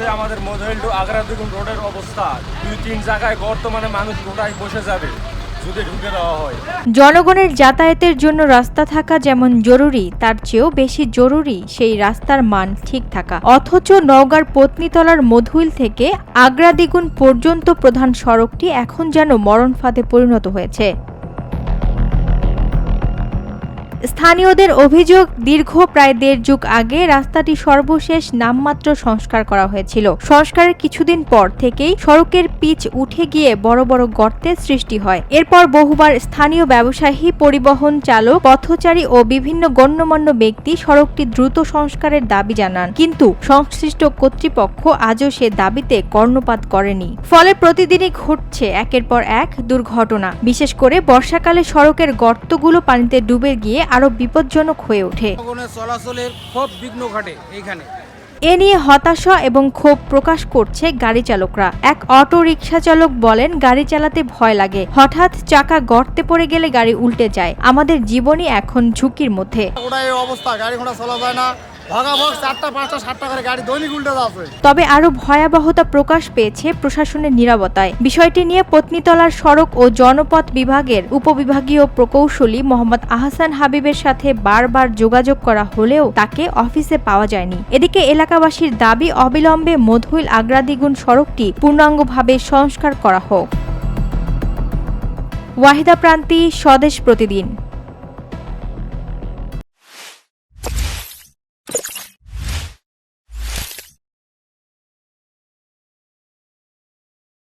হচ্ছে আমাদের মধুইল টু আগ্রা দ্বিগুণ রোডের অবস্থা। দুই তিন জায়গায় বর্তমানে মানুষ গোটায় বসে যাবে জনগণের যাতায়াতের জন্য রাস্তা থাকা যেমন জরুরি, তার চেয়েও বেশি জরুরি সেই রাস্তার মান ঠিক থাকা। অথচ নওগাঁর পত্নীতলার মধুইল থেকে আগ্রা দ্বিগুণ পর্যন্ত প্রধান সড়কটি এখন যেন মরণ ফাঁদে পরিণত হয়েছে। স্থানীয়দের অভিযোগ, দীর্ঘ প্রায় দেড় যুগ আগে রাস্তাটি সর্বশেষ নামমাত্র সংস্কার করা হয়েছিল। সংস্কারের কিছুদিন পর থেকেই সড়কের পিচ উঠে গিয়ে বড় বড় গর্তের সৃষ্টি হয়। এরপর বহুবার স্থানীয় ব্যবসায়ী, পরিবহন চালক, পথচারী ও বিভিন্ন গণ্যমান্য ব্যক্তি সড়কটি দ্রুত সংস্কারের দাবি জানান। কিন্তু সংশ্লিষ্ট কর্তৃপক্ষ আজও সে দাবিতে কর্ণপাত করেনি। ফলে প্রতিদিনই ঘটছে একের পর এক দুর্ঘটনা। বিশেষ করে বর্ষাকালে সড়কের গর্তগুলো পানিতে ডুবে গিয়ে আরও বিপজ্জনক হয়ে ওঠে। চলাচলের খুব বিঘ্ন ঘটে এইখানে। এ নিয়ে হতাশা এবং ক্ষোভ প্রকাশ করছে গাড়ি চালকরা। এক অটো রিক্সা চালক বলেন গাড়ি চালাতে ভয় লাগে। হঠাৎ চাকা গর্তে পড়ে গেলে গাড়ি উল্টে যায়। আমাদের জীবনই এখন ঝুঁকির মধ্যে। ওটা এই অবস্থা গাড়ি ঘোড়া চলা যায় না। তবে আরও ভয়াবহতা প্রকাশ পেয়েছে প্রশাসনের নিরাপত্তায় বিষয়টি নিয়ে পত্নীতলার সড়ক ও জনপথ বিভাগের উপবিভাগীয় প্রকৌশলী মোহাম্মদ আহসান হাবিবের সাথে বারবার যোগাযোগ করা হলেও তাকে অফিসে পাওয়া যায়নি। এদিকে এলাকাবাসীর দাবি, অবিলম্বে মধুইল আগ্রা দ্বিগুণ সড়কটি পূর্ণাঙ্গভাবে সংস্কার করা হোক। ওয়াহিদা প্রান্তি স্বদেশ প্রতিদিন।